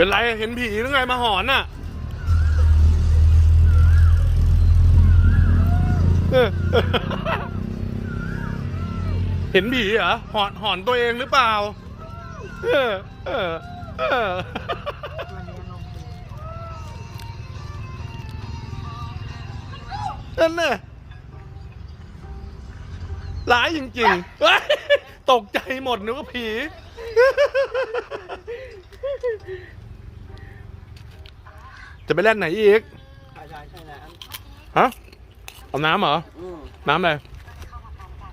เป็นไรเห็นผีหรือไงมาหอนอะเห็นผีเหรอหอนหอนตัวเองหรือเปล่า เออเออเออนั่นน่ะร้ายจริงๆตกใจหมดนึกว่าผี จะไปเล่นไหนอีกใช่ใช่ใช่แล้วฮะเอาน้ำเหรออืมน้ำอะไร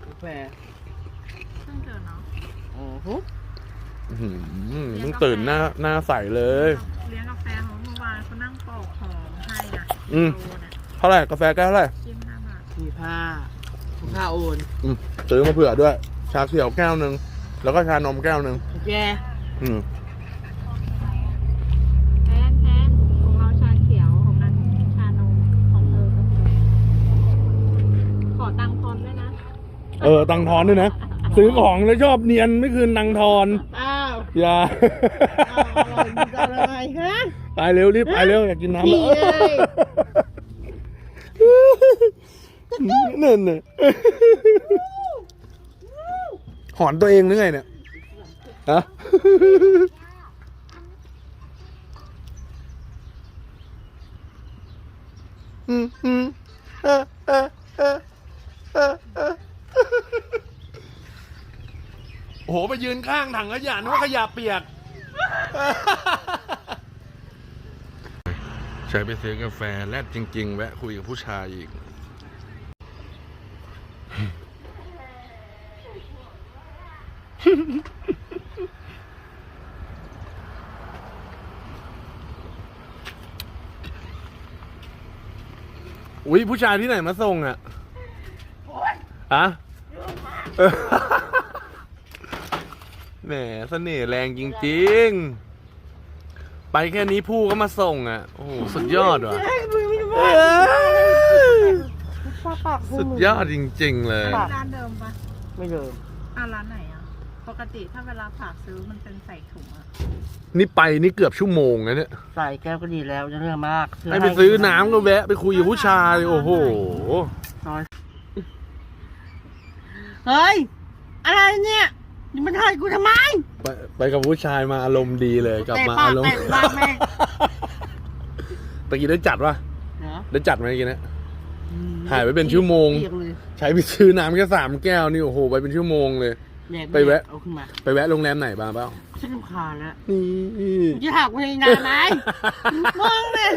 กาแฟเพิ่งเกิดเนาะอือฮึอื้อหือเพิ่งตื่นหน้าหน้าใสเลย เลี้ยงกาแฟเขาเมื่อวานเขานั่งปอกหอมให้อะอืม โลเนี่ยเท่าไหร่กาแฟแก้วเท่าไหร่จิ้มห้าบาทมีผ้าผ้าโอนอืมซื้อมาเผื่อด้วย ชาเขียวแก้วหนึ่งแล้วก็ชานมแก้วหนึ่งแกอืม แทนแทนของเราชาเขียวของนั้นชานมของเธอกาแฟขอตังค์ทอนด้วยนะ เออตังค์ทอนด้วยนะ ซื้อของแล้วชอบเนียนไม่คืนตังค์ทอน อ้าวอย่าอ้าวอร่อยจังเลยฮะ ไปเร็วรีบไปเร็วอยากกินน้ำพี่แล้วเอ้ยนั่นน่ะหอนตัวเองหรือไงเนี่ยฮะอืมอืมเออเออเออเออเออโอ้โหไปยืนข้างถังขยะนึกว่าขยะเปียก ใช้ไปซื้อกาแฟแลดจริง ๆ แวะคุยกับผู้ชายอีก อุ้ยผู้ชายที่ไหนมาส่งอะอะเออ แหมเสน่ห์แรงจริง ๆ ไปแค่นี้ผู้ก็มาส่งอะ โอ้โหสุดยอดว่ะให้มึงไม่เอ้ได้ยปากสุดยอดจริง ๆ เลย ร้านเดิมปะไม่เดิมอะร้านไหนอะ ปกติถ้าเวลาฝากซื้อมันเป็นใส่ถุงอะ นี่ไปนี่เกือบชั่วโมงนะเนี่ยใส่แก้วก็ดีแล้วจะเรื่องมากให้ไปซื้อน้ำก็แวะไปคุยกับผู้ชายโอ้โหน้อยเฮ้ย อะไรเนี่ย นี่มันถ่ายกูทำไมไปไปกับผู้ชายมาอารมณ์ดีเลยกลับมาเตะปากอารมณ์เตะปากแม่งตะกี้ได้จัดปะเนาะได้จัดไหมเมื่อกี้เนะหายไปเป็นชั่วโมงเปียกเลยใช้ไปซื้อน้ำแค่สามแก้วนี่โอ้โหไปเป็นชั่วโมงเลย แดกไปแวะ เอาขึ้นมาไปแวะโรงแรมไหนบ้างเปล่าฉันรำคาญแล้วนี่มึงจะถากกูในนานไหมมึงเนี่ย